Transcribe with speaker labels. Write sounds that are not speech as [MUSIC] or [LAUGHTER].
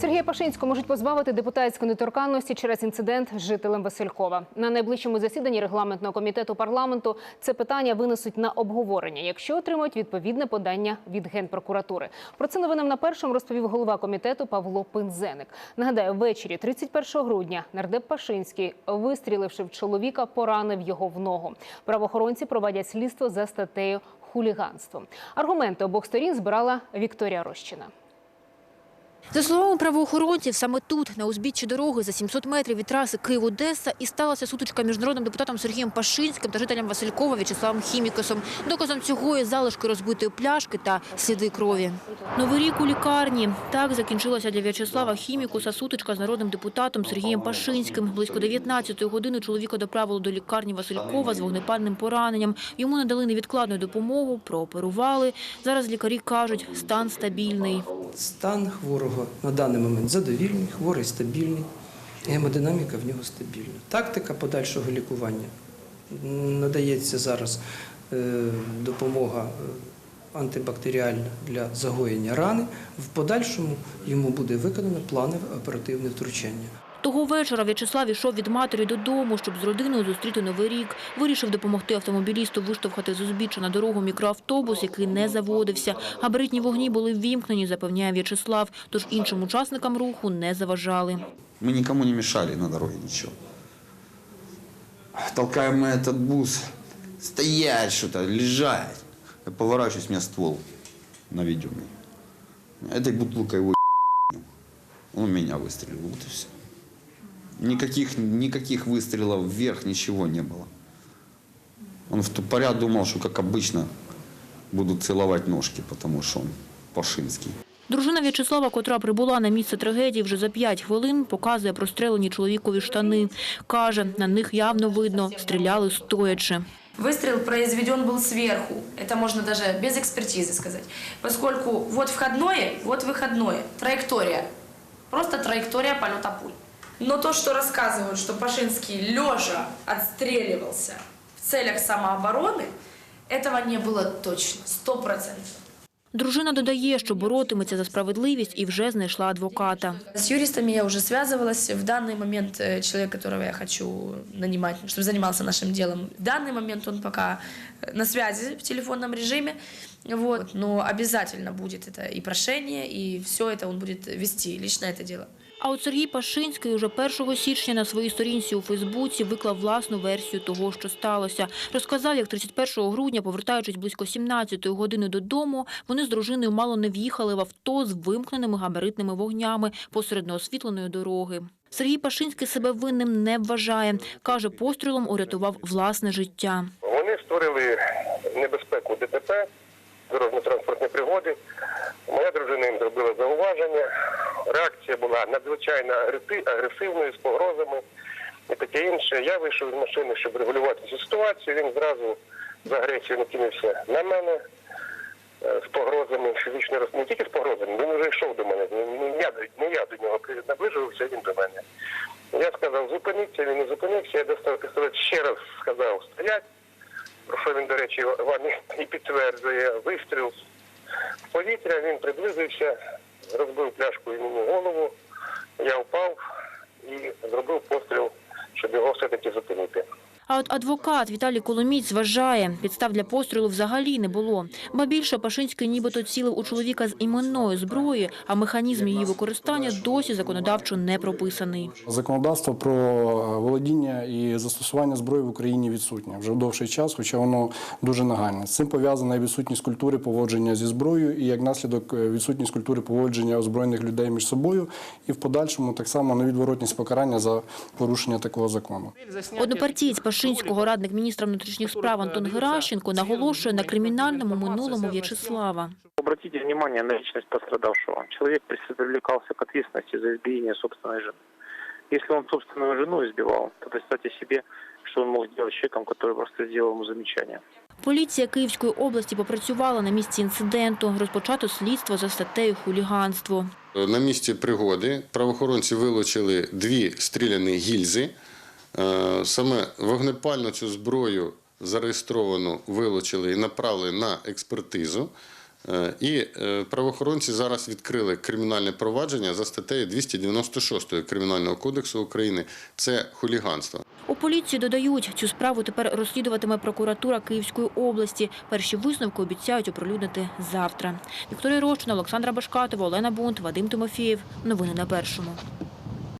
Speaker 1: Сергія Пашинського можуть позбавити депутатської недоторканності через інцидент з жителем Василькова. На найближчому засіданні регламентного комітету парламенту це питання винесуть на обговорення, якщо отримають відповідне подання від генпрокуратури. Про це новинам на першому розповів голова комітету Павло Пинзеник. Нагадаю, ввечері 31 грудня нардеп Пашинський, вистріливши в чоловіка, поранив його в ногу. Правоохоронці проводять слідство за статтею хуліганство. Аргументи обох сторін збирала Вікторія Рощина.
Speaker 2: За словами правоохоронців, саме тут, на узбіччі дороги, за 700 метрів від траси Київ-Одеса, і сталася сутичка між народним депутатом Сергієм Пашинським та жителем Василькова В'ячеславом Хімікосом. Доказом цього є залишки розбитої пляшки та сліди крові. Новий рік у лікарні. Так закінчилася для В'ячеслава Хімікуса сутичка з народним депутатом Сергієм Пашинським. Близько 19-ї години чоловіка доправили до лікарні Василькова з вогнепальним пораненням. Йому надали невідкладну допомогу, прооперували. Зараз лікарі кажуть, стан стабільний.
Speaker 3: Стан хворого на даний момент задовільний, хворий стабільний, гемодинаміка в нього стабільна. Тактика подальшого лікування надається зараз е, допомога е, антибактеріальна для загоєння рани. В подальшому йому буде виконано планове оперативне втручання.
Speaker 2: Того вечора В'ячеслав ішов від матері додому, щоб з родиною зустріти Новий рік. Вирішив допомогти автомобілісту виштовхати з узбіччя на дорогу мікроавтобус, який не заводився. Габаритні вогні були ввімкнені, запевняє В'ячеслав, тож іншим учасникам руху не заважали.
Speaker 4: Мы никому не мешали на дороге, ничего. Толкаем мы этот бус. Стоять что-то, лежать. Я поворачиваюсь, у меня ствол наведенный. Этой бутылкой его [LAUGHS] Он в меня выстрелил, вот и все. Никаких, никаких выстрелов вверх, ничего не было. Он в тупоря думал, что, как обычно, будут целовать ножки, потому что он Пашинский.
Speaker 2: Дружина В'ячеслава, котра прибула на місце трагедії вже за п'ять хвилин, показує прострелені чоловікові штани. Каже, на них явно видно, стріляли стоячи.
Speaker 5: Выстрел произведен был сверху. Это можно даже без экспертизы сказать. Поскольку вот входное, вот выходное. Траектория. Просто траектория полета пуль. Но то, что рассказывают, что Пашинский лежа отстреливался в целях самообороны, этого не было точно, сто процентов.
Speaker 2: Дружина додає, що боротиметься за справедливість і вже знайшла адвоката.
Speaker 5: С юристами я уже связывалась. В данный момент э, человек, которого я хочу нанимать, чтобы занимался нашим делом, в данный момент он пока э, на связи в телефонном режиме. Вот. Но обязательно будет это и прошение, и все это он будет вести, лично это дело.
Speaker 2: А от Сергій Пашинський уже 1 січня на своїй сторінці у Фейсбуці виклав власну версію того, що сталося. Розказав, як 31 грудня, повертаючись близько 17 години додому, вони з дружиною мало не в'їхали в авто з вимкненими габаритними вогнями посеред неосвітленої дороги. Сергій Пашинський себе винним не вважає. Каже, пострілом урятував власне життя.
Speaker 6: Вони створили небезпеку була надзвичайно агреси- агресивною, з погрозами і таке інше. Я вийшов з машини, щоб регулювати цю ситуацію. Він зразу з агресією накинувся на мене е, з погрозами фізичної роз- не тільки з погрозами, він вже йшов до мене. Не- Не я, не я до нього наближувався, він до мене. Я сказав, зупиніться, він не зупинився, я достав пістолет, ще раз сказав стоять. Про що він, до речі, вам і підтверджує вистріл в повітря, він приблизився, розбив пляшку йому в голову, я впав і зробив постріл, щоб його все-таки зупинити.
Speaker 2: А от адвокат Віталій Коломіць вважає, підстав для пострілу взагалі не було. Ба більше Пашинський нібито цілив у чоловіка з іменною зброї, а механізм її використання досі законодавчо не прописаний.
Speaker 7: Законодавство про е, володіння і застосування зброї в Україні відсутнє вже довший час, хоча воно дуже нагальне. З цим пов'язана і відсутність культури поводження зі зброєю, і як наслідок е, відсутність культури поводження озброєних людей між собою, і в подальшому так само невідворотність покарання за порушення такого закону.
Speaker 2: Однопартієць Пашинського, радник міністра внутрішніх справ Антон Геращенко, наголошує на кримінальному минулому В'ячеслава.
Speaker 8: Обратите внимание на личность пострадавшего. Человек привлекался к ответственности за избиение собственной жены. Если он собственную жену избивал, то представьте себе, что он мог сделать человеком, который просто сделал ему замечание.
Speaker 2: Поліція Київської області попрацювала на місці інциденту. Розпочато слідство за статтею хуліганство.
Speaker 9: На місці пригоди правоохоронці вилучили дві стріляні гільзи. Е, Саме вогнепальну цю зброю зареєстровану вилучили і направили на експертизу. Е, І е, правоохоронці зараз відкрили кримінальне провадження за статтею 296 Кримінального кодексу України. Це хуліганство.
Speaker 2: У поліції додають, цю справу тепер розслідуватиме прокуратура Київської області. Перші висновки обіцяють оприлюднити завтра. Вікторія Рощина, Олександра Башкатова, Олена Бунт, Вадим Тимофієв. Новини на першому.